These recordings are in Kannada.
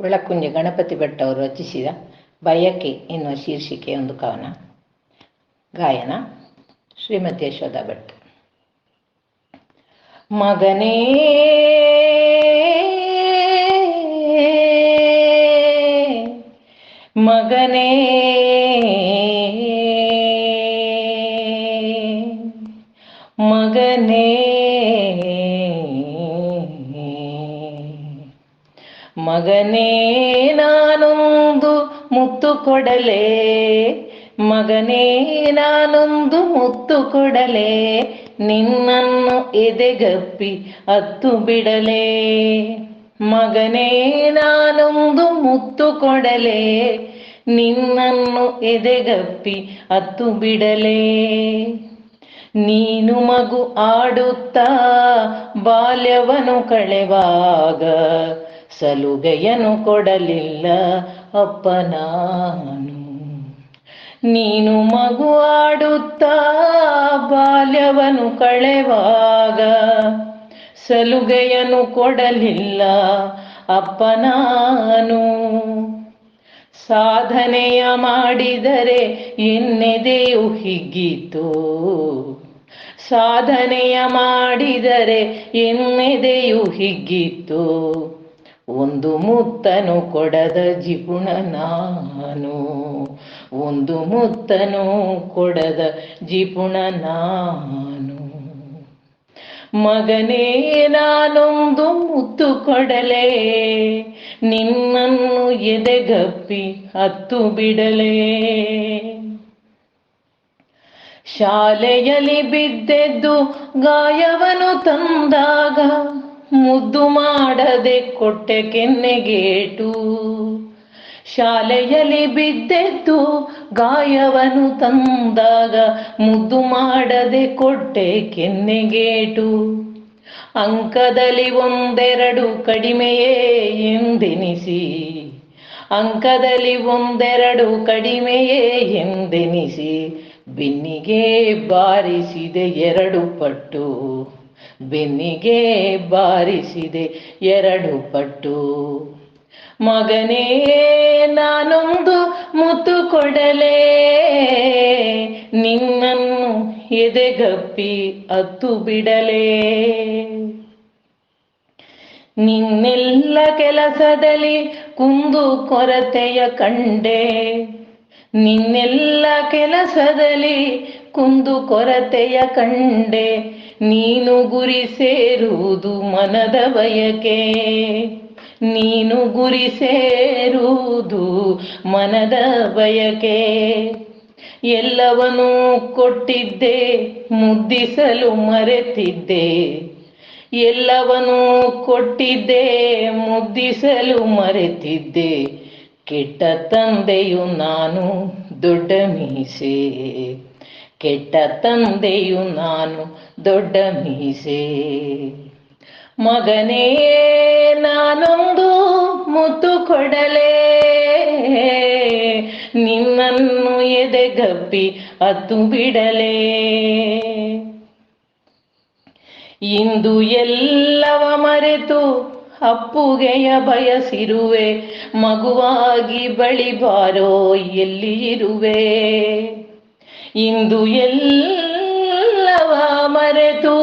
ಒಳಕುಂಜ ಗಣಪತಿ ಭಟ್ ಅವರು ರಚಿಸಿದ ಬಯಕೆ ಎನ್ನುವ ಶೀರ್ಷಿಕೆಯ ಒಂದು ಕವನ. ಗಾಯನ ಶ್ರೀಮತಿ ಯಶೋಧ ಭಟ್. ಮಗನೇ ಮಗನೇ ಮಗನೇ, ನಾನೊಂದು ಮುತ್ತು ಕೊಡಲೇ. ಮಗನೇ, ನಾನೊಂದು ಮುತ್ತು ಕೊಡಲೇ. ನಿನ್ನನ್ನು ಎದೆಗಪ್ಪಿ ಅತ್ತು ಬಿಡಲೇ. ಮಗನೇ, ನಾನೊಂದು ಮುತ್ತು ಕೊಡಲೇ. ನಿನ್ನನ್ನು ಎದೆಗಪ್ಪಿ ಅತ್ತು ಬಿಡಲೇ. ನೀನು ಮಗು ಆಡುತ್ತಾ, ಬಾಲ್ಯವನು ಕಳೆವಾಗ ಸಲುಗೆಯನು ಕೊಡಲಿಲ್ಲ ಅಪ್ಪ ನಾನು. ನೀನು ಮಗು ಆಡುತ್ತಾ ಬಾಲ್ಯವನ್ನು ಕಳೆವಾಗ ಸಲುಗೆಯನು ಕೊಡಲಿಲ್ಲ ಅಪ್ಪ ನಾನು. ಸಾಧನೆಯ ಮಾಡಿದರೆ ಎನ್ನೆದೆಯು ಹಿಗ್ಗಿತು. ಸಾಧನೆಯ ಮಾಡಿದರೆ ಎನ್ನೆದೆಯು ಹಿಗ್ಗಿತ್ತು ಒಂದು ಮುತ್ತನು ಕೊಡದ ಜಿಪುಣ ನಾನು. ಒಂದು ಮುತ್ತನು ಕೊಡದ ಜಿಪುಣ ನಾನು. ಮಗನೇ, ನಾನೊಂದು ಮುತ್ತು ಕೊಡಲೇ. ನಿನ್ನನ್ನು ಎದೆಗಪ್ಪಿ ಹತ್ತು ಬಿಡಲೇ. ಶಾಲೆಯಲ್ಲಿ ಬಿದ್ದೆದ್ದು ಗಾಯವನು ತಂದಾಗ ಮುದ್ದು ಮಾಡದೆ ಕೊಟ್ಟೆ ಕೆನ್ನೆಗೇಟು. ಶಾಲೆಯಲ್ಲಿ ಬಿದ್ದೆದ್ದು ಗಾಯವನು ತಂದಾಗ ಮುದ್ದು ಮಾಡದೆ ಕೊಟ್ಟೆ ಕೆನ್ನೆಗೇಟು. ಅಂಕದಲ್ಲಿ ಒಂದೆರಡು ಕಡಿಮೆಯೇ ಎಂದೆನಿಸಿ. ಅಂಕದಲ್ಲಿ ಒಂದೆರಡು ಕಡಿಮೆಯೇ ಎಂದೆನಿಸಿ. ಬಿನ್ನಿಗೆ ಬಾರಿಸಿದೆ ಎರಡು ಪಟ್ಟು. ಬೆನ್ನಿಗೆ ಬಾರಿಸಿದೆ ಎರಡು ಪಟ್ಟು. ಮಗನೇ, ನಾನೊಂದು ಮುತ್ತು ಕೊಡಲೇ. ನಿನ್ನನ್ನು ಎದೆಗಪ್ಪಿ ಅತ್ತು ಬಿಡಲೇ. ನಿನ್ನೆಲ್ಲ ಕೆಲಸದಲ್ಲಿ ಕುಂದು ಕೊರತೆಯ ಕಂಡೆ. ನಿನ್ನೆಲ್ಲ ಕೆಲಸದಲ್ಲಿ ಕುಂದು ಕೊರತೆಯ ಕಂಡೆ, ನೀನು ಗುರಿ ಸೇರುವುದು ಮನದ ಬಯಕೆ. ನೀನು ಗುರಿ ಸೇರುವುದು ಮನದ ಬಯಕೆ. ಎಲ್ಲವನ್ನೂ ಕೊಟ್ಟಿದ್ದೆ, ಮುದ್ದಿಸಲು ಮರೆತಿದ್ದೆ. ಎಲ್ಲವನ್ನೂ ಕೊಟ್ಟಿದ್ದೆ, ಮುದ್ದಿಸಲು ಮರೆತಿದ್ದೆ. ಕೆಟ್ಟ ತಂದೆಯು ನಾನು ದೊಡ್ಡ ಮೀಸೆ. ಕೆಟ್ಟ ತಂದೆಯು ನಾನು ದೊಡ್ಡ ಮೀಸೆ. ಮಗನೇ, ನಾನೊಂದು ಮುತ್ತು ಕೊಡಲೇ. ನಿನ್ನನ್ನು ಎದೆಗಪ್ಪಿ ಅತ್ತು ಬಿಡಲೇ. ಇಂದು ಎಲ್ಲವ ಮರೆತು ಅಪ್ಪುಗೆಯ ಬಯಸಿರುವೆ. ಮಗುವಾಗಿ ಬಳಿ ಬಾರೋ ಎಲ್ಲಿ ಇರುವೆ? ಇಂದು ಎಲ್ಲವ ಮರೆತು.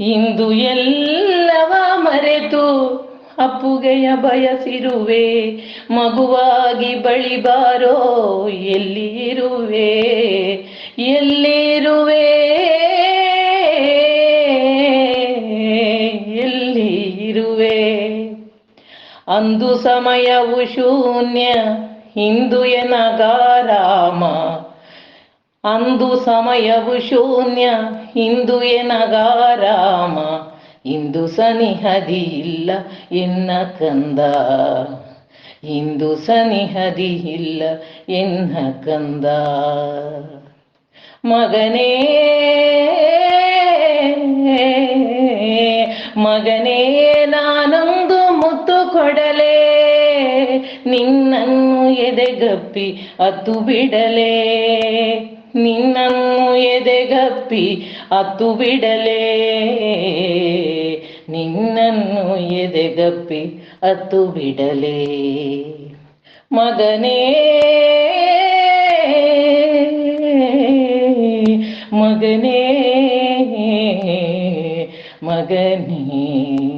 ಇಂದು ಎಲ್ಲವ ಮರೆತು. ಅಪ್ಪುಗೆಯ ಬಯಸಿರುವೆ, ಮಗುವಾಗಿ ಬಳಿ ಬಾರೋ ಎಲ್ಲಿ ಇರುವೆ? ಎಲ್ಲಿರುವೆ ಎಲ್ಲಿ ಇರುವೆ? ಅಂದು ಸಮಯವು ಶೂನ್ಯ ಎನಗಾರಾಮ ಅಂದು ಸಮಯವು ಶೂನ್ಯ ಇಂದು ಎನಗಾರಾಮ ಇಂದು ಸನಿಹದಿ ಇಲ್ಲ ಎನ್ನ ಕಂದ. ಇಂದು ಸನಿಹದಿ ಇಲ್ಲ ಎನ್ನ ಕಂದ. ಮಗನೇ ಮಗನೇ, ನಾನೊಂದು ಮುತ್ತು ಕೊಡಲೇ. ನಿನ್ನನ್ನು ಎದೆಗಪ್ಪಿ ಅತ್ತು ಬಿಡಲೇ? ನಿನ್ನನ್ನು ಎದೆಗಪ್ಪಿ ಅತ್ತು ಬಿಡಲೇ? ನಿನ್ನನ್ನು ಎದೆಗಪ್ಪಿ ಅತ್ತು ಬಿಡಲೇ? ಮಗನೇ ಮಗನೇ ಮಗನೇ.